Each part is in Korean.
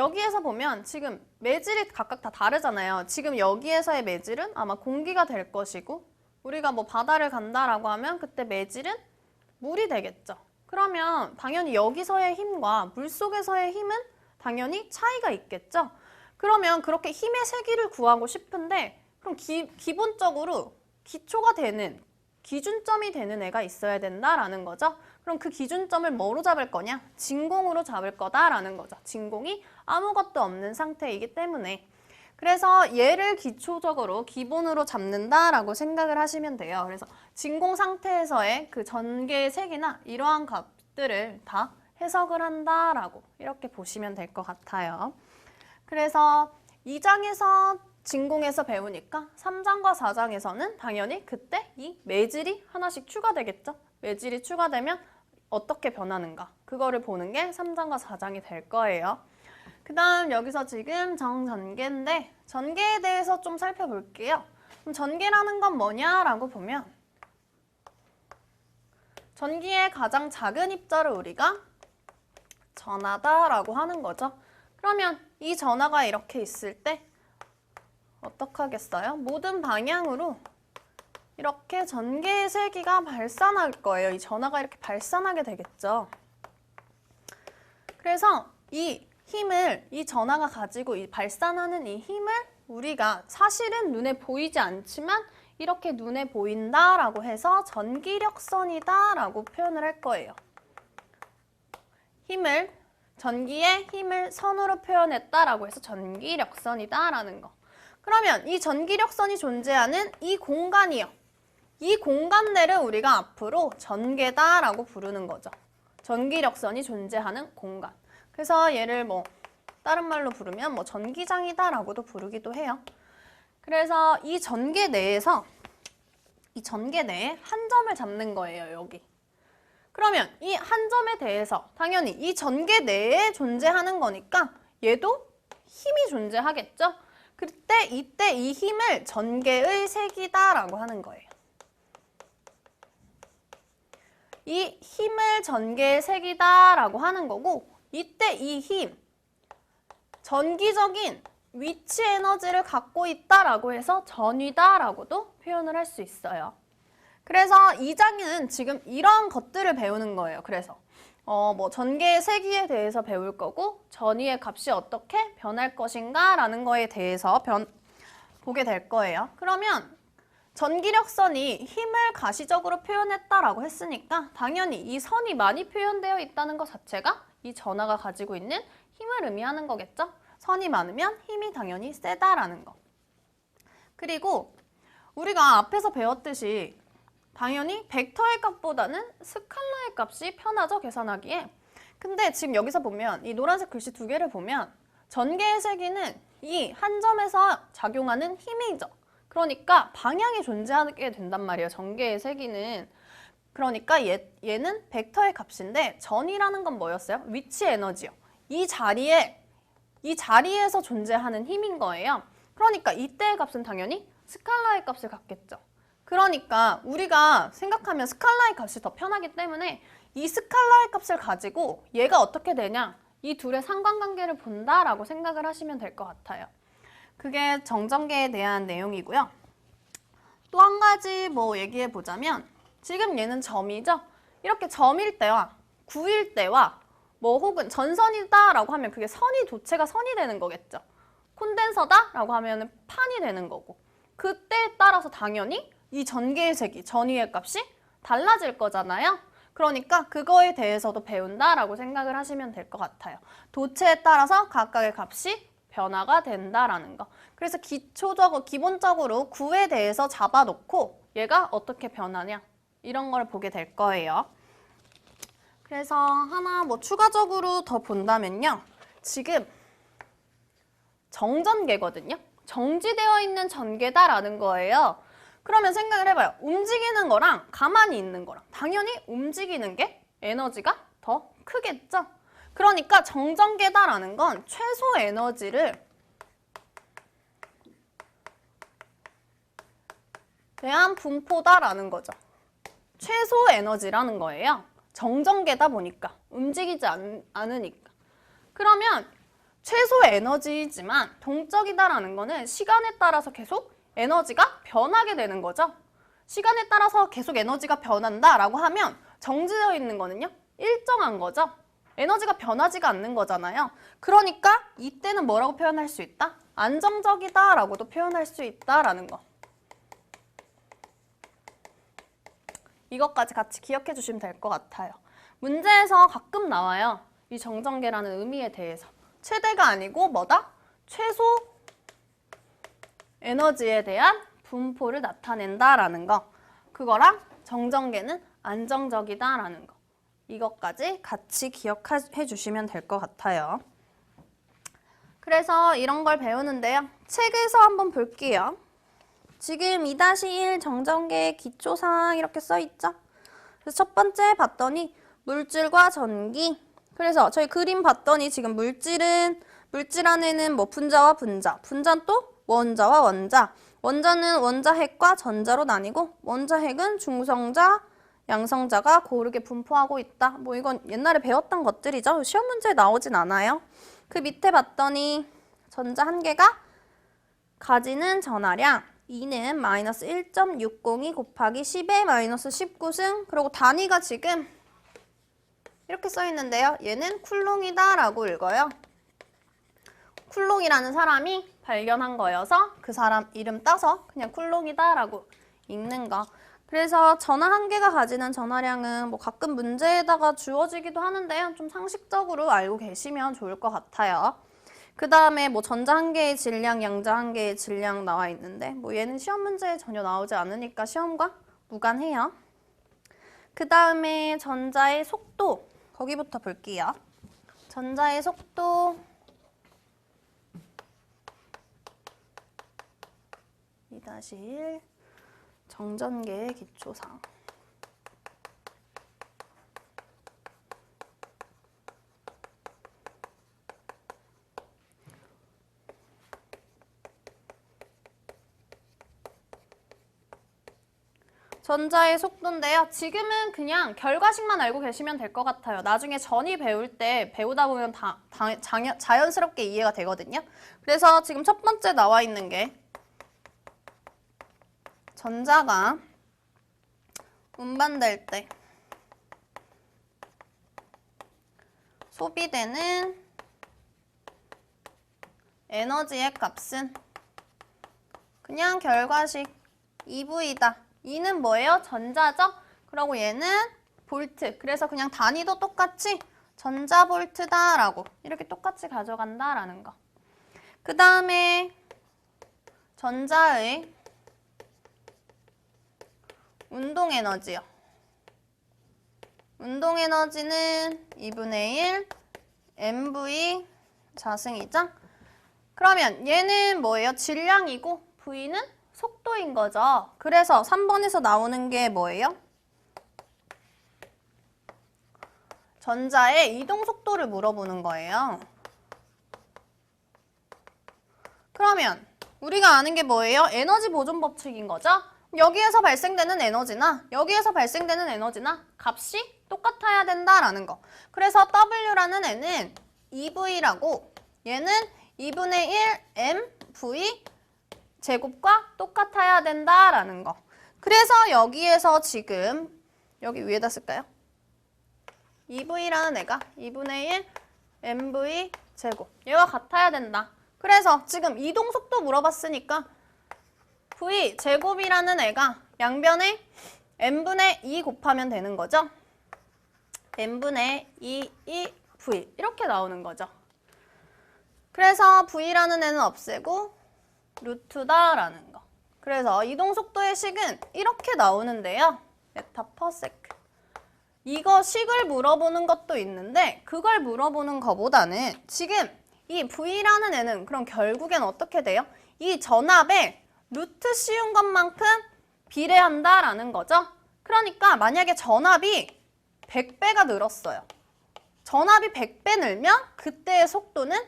여기에서 보면 지금 매질이 각각 다 다르잖아요. 지금 여기에서의 매질은 아마 공기가 될 것이고 우리가 뭐 바다를 간다라고 하면 그때 매질은 물이 되겠죠. 그러면 당연히 여기서의 힘과 물 속에서의 힘은 당연히 차이가 있겠죠. 그러면 그렇게 힘의 세기를 구하고 싶은데 그럼 기, 기본적으로 기초가 되는 기준점이 되는 애가 있어야 된다라는 거죠. 그럼 그 기준점을 뭐로 잡을 거냐? 진공으로 잡을 거다라는 거죠. 진공이 아무것도 없는 상태이기 때문에. 그래서 얘를 기초적으로 기본으로 잡는다라고 생각을 하시면 돼요. 그래서 진공 상태에서의 그 전개의 색이나 이러한 값들을 다 해석을 한다라고 이렇게 보시면 될 것 같아요. 그래서 2장에서 진공에서 배우니까 3장과 4장에서는 당연히 그때 이 매질이 하나씩 추가되겠죠. 매질이 추가되면 어떻게 변하는가 그거를 보는 게 3장과 4장이 될 거예요. 그 다음 여기서 지금 정전개인데 전개에 대해서 좀 살펴볼게요. 그럼 전개라는 건 뭐냐라고 보면 전기의 가장 작은 입자를 우리가 전하다라고 하는 거죠. 그러면 이 전하가 이렇게 있을 때 어떡하겠어요? 모든 방향으로 이렇게 전개의 세기가 발산할 거예요. 이 전하가 이렇게 발산하게 되겠죠. 그래서 이 힘을 이 전하가 가지고 이 발산하는 이 힘을 우리가 사실은 눈에 보이지 않지만 이렇게 눈에 보인다라고 해서 전기력선이다라고 표현을 할 거예요. 힘을 전기의 힘을 선으로 표현했다라고 해서 전기력선이다라는 거. 그러면 이 전기력선이 존재하는 이 공간이요. 이 공간 내를 우리가 앞으로 전개다라고 부르는 거죠. 전기력선이 존재하는 공간. 그래서 얘를 뭐 다른 말로 부르면 뭐 전기장이다라고도 부르기도 해요. 그래서 이 전개 내에서 이 전개 내에 한 점을 잡는 거예요, 여기. 그러면 이 한 점에 대해서 당연히 이 전개 내에 존재하는 거니까 얘도 힘이 존재하겠죠? 그때 이때 이 힘을 전개의 색이다라고 하는 거예요. 이 힘을 전개의 색이다라고 하는 거고 이때 이 힘, 전기적인 위치 에너지를 갖고 있다라고 해서 전위다라고도 표현을 할 수 있어요. 그래서 2장은 지금 이런 것들을 배우는 거예요. 그래서 어, 뭐 전개의 세기에 대해서 배울 거고 전위의 값이 어떻게 변할 것인가 라는 거에 대해서 변, 보게 될 거예요. 그러면 전기력선이 힘을 가시적으로 표현했다라고 했으니까 당연히 이 선이 많이 표현되어 있다는 것 자체가 이 전하가 가지고 있는 힘을 의미하는 거겠죠? 선이 많으면 힘이 당연히 세다라는 거. 그리고 우리가 앞에서 배웠듯이 당연히 벡터의 값보다는 스칼라의 값이 편하죠, 계산하기에. 근데 지금 여기서 보면 이 노란색 글씨 두 개를 보면 전개의 세기는 이 한 점에서 작용하는 힘이죠. 그러니까 방향이 존재하게 된단 말이에요. 전개의 세기는. 그러니까 얘, 얘는 벡터의 값인데 전이라는 건 뭐였어요? 위치 에너지요. 이 자리에 이 자리에서 존재하는 힘인 거예요. 그러니까 이때의 값은 당연히 스칼라의 값을 갖겠죠. 그러니까 우리가 생각하면 스칼라의 값이 더 편하기 때문에 이 스칼라의 값을 가지고 얘가 어떻게 되냐 이 둘의 상관관계를 본다라고 생각을 하시면 될 것 같아요. 그게 정전계에 대한 내용이고요. 또 한 가지 뭐 얘기해 보자면 지금 얘는 점이죠. 이렇게 점일 때와 구일 때와 뭐 혹은 전선이다 라고 하면 그게 선이 도체가 선이 되는 거겠죠. 콘덴서다 라고 하면 판이 되는 거고 그때에 따라서 당연히 이 전개의 세기, 전위의 값이 달라질 거잖아요. 그러니까 그거에 대해서도 배운다라고 생각을 하시면 될 것 같아요. 도체에 따라서 각각의 값이 변화가 된다라는 거. 그래서 기초적으로 기본적으로 구에 대해서 잡아놓고 얘가 어떻게 변하냐 이런 걸 보게 될 거예요. 그래서 하나 뭐 추가적으로 더 본다면요. 지금 정전계거든요. 정지되어 있는 전개다라는 거예요. 그러면 생각을 해봐요. 움직이는 거랑 가만히 있는 거랑 당연히 움직이는 게 에너지가 더 크겠죠? 그러니까 정전계다라는 건 최소 에너지를 대한 분포다라는 거죠. 최소 에너지라는 거예요. 정전계다 보니까 움직이지 않, 않으니까. 그러면 최소 에너지이지만 동적이다라는 거는 시간에 따라서 계속 에너지가 변하게 되는 거죠. 시간에 따라서 계속 에너지가 변한다라고 하면 정지되어 있는 거는요. 일정한 거죠. 에너지가 변하지가 않는 거잖아요. 그러니까 이때는 뭐라고 표현할 수 있다? 안정적이다 라고도 표현할 수 있다라는 거. 이것까지 같이 기억해 주시면 될 것 같아요. 문제에서 가끔 나와요. 이 정전계라는 의미에 대해서. 최대가 아니고 뭐다? 최소 에너지에 대한 분포를 나타낸다라는 거. 그거랑 정전계는 안정적이다라는 거. 이것까지 같이 기억해 주시면 될 것 같아요. 그래서 이런 걸 배우는데요. 책에서 한번 볼게요. 지금 2-1 정전계 기초사항 이렇게 써 있죠? 그래서 첫 번째 봤더니 물질과 전기. 그래서 저희 그림 봤더니 지금 물질은 물질 안에는 뭐 분자와 분자, 분자는 또 원자와 원자. 원자는 원자핵과 전자로 나뉘고 원자핵은 중성자, 양성자가 고르게 분포하고 있다. 뭐 이건 옛날에 배웠던 것들이죠. 시험 문제에 나오진 않아요. 그 밑에 봤더니 전자 한 개가 가지는 전하량 2는 마이너스 1.602 곱하기 10의 마이너스 19승 그리고 단위가 지금 이렇게 써 있는데요. 얘는 쿨롱이다 라고 읽어요. 쿨롱이라는 사람이 발견한 거여서 그 사람 이름 따서 그냥 쿨롱이다 라고 읽는 거. 그래서 전화 한 개가 가지는 전화량은 뭐 가끔 문제에다가 주어지기도 하는데요. 좀 상식적으로 알고 계시면 좋을 것 같아요. 그 다음에 뭐 전자 한 개의 질량, 양자 한 개의 질량 나와 있는데 뭐 얘는 시험 문제에 전혀 나오지 않으니까 시험과 무관해요. 그 다음에 전자의 속도 거기부터 볼게요. 전자의 속도 2-1 정전계의 기초상 전자의 속도인데요. 지금은 그냥 결과식만 알고 계시면 될 것 같아요. 나중에 전이 배울 때 배우다 보면 다, 다 자연, 자연스럽게 이해가 되거든요. 그래서 지금 첫 번째 나와 있는 게 전자가 운반될 때 소비되는 에너지의 값은 그냥 결과식 2V다. 2는 뭐예요? 전자죠? 그리고 얘는 볼트. 그래서 그냥 단위도 똑같이 전자볼트다라고 이렇게 똑같이 가져간다라는 거. 그 다음에 전자의 운동 에너지요. 운동 에너지는 2분의 1 mv 자승이죠. 그러면 얘는 뭐예요? 질량이고 v는 속도인 거죠. 그래서 3번에서 나오는 게 뭐예요? 전자의 이동 속도를 물어보는 거예요. 그러면 우리가 아는 게 뭐예요? 에너지 보존 법칙인 거죠? 여기에서 발생되는 에너지나 여기에서 발생되는 에너지나 값이 똑같아야 된다라는 거. 그래서 W라는 애는 EV라고 얘는 2분의 1 MV 제곱과 똑같아야 된다라는 거. 그래서 여기에서 지금 여기 위에다 쓸까요? 2V라는 애가 2분의 1 MV 제곱 얘가 같아야 된다. 그래서 지금 이동 속도 물어봤으니까 V 제곱이라는 애가 양변에 n분의 2 곱하면 되는 거죠. n분의 2, 2, v 이렇게 나오는 거죠. 그래서 v라는 애는 없애고 루트다라는 거. 그래서 이동 속도의 식은 이렇게 나오는데요. 메타 퍼세크. 이거 식을 물어보는 것도 있는데 그걸 물어보는 것보다는 지금 이 v라는 애는 그럼 결국엔 어떻게 돼요? 이 전압에 루트 씌운 것만큼 비례한다라는 거죠. 그러니까 만약에 전압이 100배가 늘었어요. 전압이 100배 늘면 그때의 속도는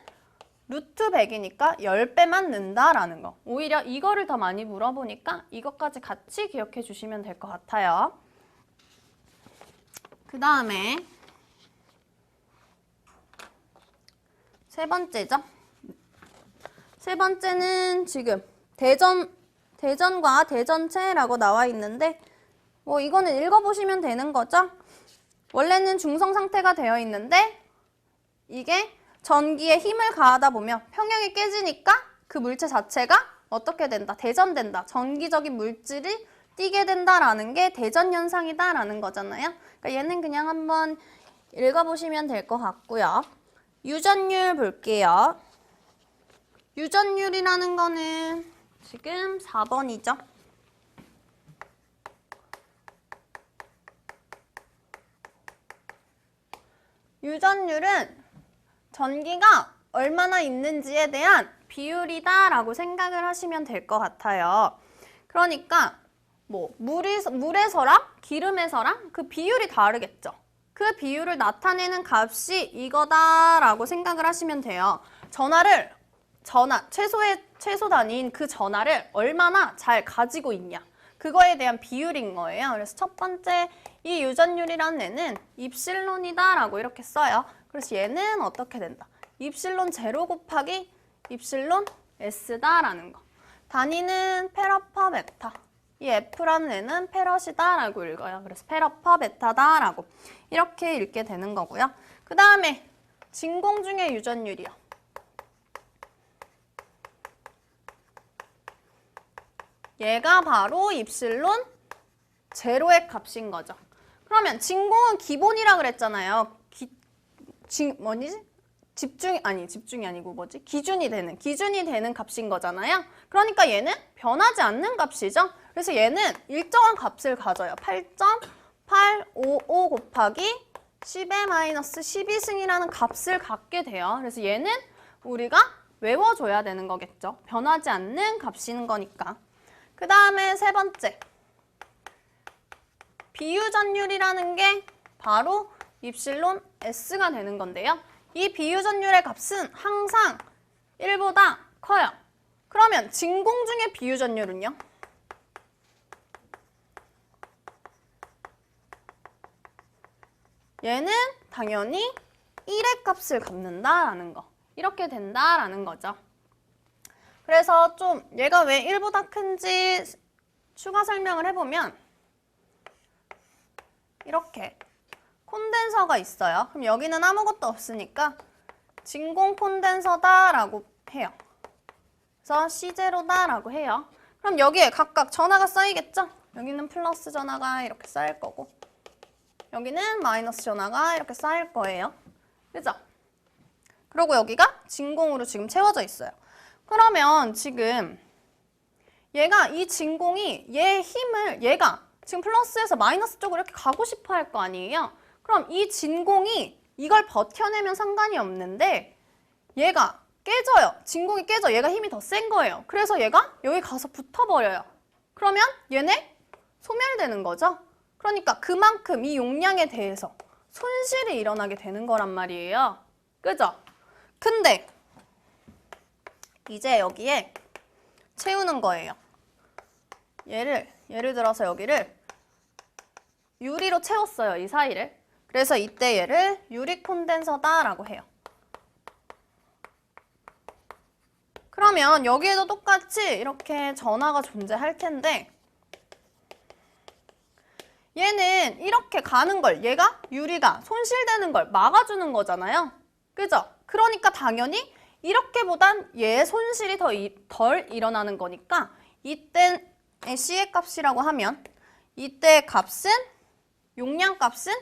루트 100이니까 10배만 는다라는 거. 오히려 이거를 더 많이 물어보니까 이것까지 같이 기억해 주시면 될 것 같아요. 그 다음에 세 번째죠. 세 번째는 지금 대전, 대전과 대전체라고 나와 있는데, 뭐 이거는 읽어보시면 되는 거죠. 원래는 중성 상태가 되어 있는데, 이게 전기에 힘을 가하다 보면 평형이 깨지니까 그 물체 자체가 어떻게 된다? 대전된다. 전기적인 물질이 띄게 된다라는 게 대전 현상이다라는 거잖아요. 그러니까 얘는 그냥 한번 읽어보시면 될 것 같고요. 유전율 볼게요. 유전율이라는 거는 지금 4번이죠. 유전율은 전기가 얼마나 있는지에 대한 비율이다 라고 생각을 하시면 될 것 같아요. 그러니까 뭐 물이, 물에서랑 기름에서랑 그 비율이 다르겠죠. 그 비율을 나타내는 값이 이거다 라고 생각을 하시면 돼요. 전화를 전화 최소의 최소 단위인 그 전화를 얼마나 잘 가지고 있냐. 그거에 대한 비율인 거예요. 그래서 첫 번째 이 유전율이라는 애는 입실론이다라고 이렇게 써요. 그래서 얘는 어떻게 된다? 입실론 제로 곱하기 입실론 S다라는 거. 단위는 페러퍼 베타. 이 F라는 애는 페럿이다라고 읽어요. 그래서 페러퍼 베타다라고 이렇게 읽게 되는 거고요. 그 다음에 진공 중의 유전율이요. 얘가 바로 입실론 제로의 값인 거죠. 그러면 진공은 기본이라 그랬잖아요. 기, 지, 뭐지? 집중 아니 집중이 아니고 뭐지? 기준이 되는 기준이 되는 값인 거잖아요. 그러니까 얘는 변하지 않는 값이죠. 그래서 얘는 일정한 값을 가져요. 8.855 곱하기 10의 마이너스 12승이라는 값을 갖게 돼요. 그래서 얘는 우리가 외워줘야 되는 거겠죠. 변하지 않는 값인 거니까. 그 다음에 세 번째. 비유전율이라는 게 바로 입실론 S가 되는 건데요. 이 비유전율의 값은 항상 1보다 커요. 그러면 진공 중의 비유전율은요? 얘는 당연히 1의 값을 갚는다라는 거. 이렇게 된다라는 거죠. 그래서 좀 얘가 왜 1보다 큰지 추가 설명을 해보면 이렇게 콘덴서가 있어요. 그럼 여기는 아무것도 없으니까 진공 콘덴서다라고 해요. 그래서 C0다라고 해요. 그럼 여기에 각각 전하가 쌓이겠죠? 여기는 플러스 전하가 이렇게 쌓일 거고 여기는 마이너스 전하가 이렇게 쌓일 거예요. 그죠? 그리고 여기가 진공으로 지금 채워져 있어요. 그러면 지금 얘가 이 진공이 얘 힘을 얘가 지금 플러스에서 마이너스 쪽으로 이렇게 가고 싶어 할 거 아니에요? 그럼 이 진공이 이걸 버텨내면 상관이 없는데 얘가 깨져요. 진공이 깨져. 얘가 힘이 더 센 거예요. 그래서 얘가 여기 가서 붙어버려요. 그러면 얘네 소멸되는 거죠. 그러니까 그만큼 이 용량에 대해서 손실이 일어나게 되는 거란 말이에요. 그죠? 근데 이제 여기에 채우는 거예요. 얘를 예를 들어서 여기를 유리로 채웠어요. 이 사이를. 그래서 이때 얘를 유리 콘덴서다라고 해요. 그러면 여기에도 똑같이 이렇게 전하가 존재할 텐데 얘는 이렇게 가는 걸 얘가 유리가 손실되는 걸 막아주는 거잖아요. 그죠? 그러니까 당연히 이렇게보단 얘의 손실이 더 덜 일어나는 거니까 이때 C의 값이라고 하면 이때 값은 용량 값은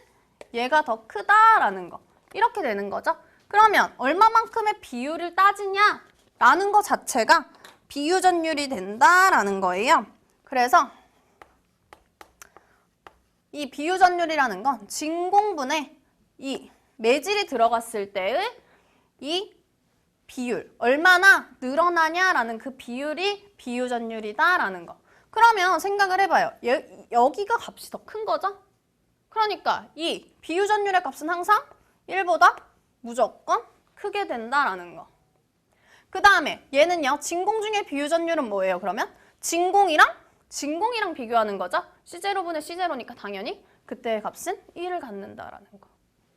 얘가 더 크다라는 거 이렇게 되는 거죠. 그러면 얼마만큼의 비율을 따지냐 라는 거 자체가 비유전율이 된다라는 거예요. 그래서 이 비유전율이라는 건 진공분에 이 매질이 들어갔을 때의 이 비율, 얼마나 늘어나냐라는 그 비율이 비유전율이다라는 거. 그러면 생각을 해봐요. 여, 여기가 값이 더 큰 거죠? 그러니까 이 비유전율의 값은 항상 1보다 무조건 크게 된다라는 거. 그 다음에 얘는요. 진공 중의 비유전율은 뭐예요? 그러면 진공이랑 진공이랑 비교하는 거죠. C0분의 C0니까 당연히 그때의 값은 1을 갖는다라는 거.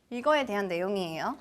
이거에 대한 내용이에요.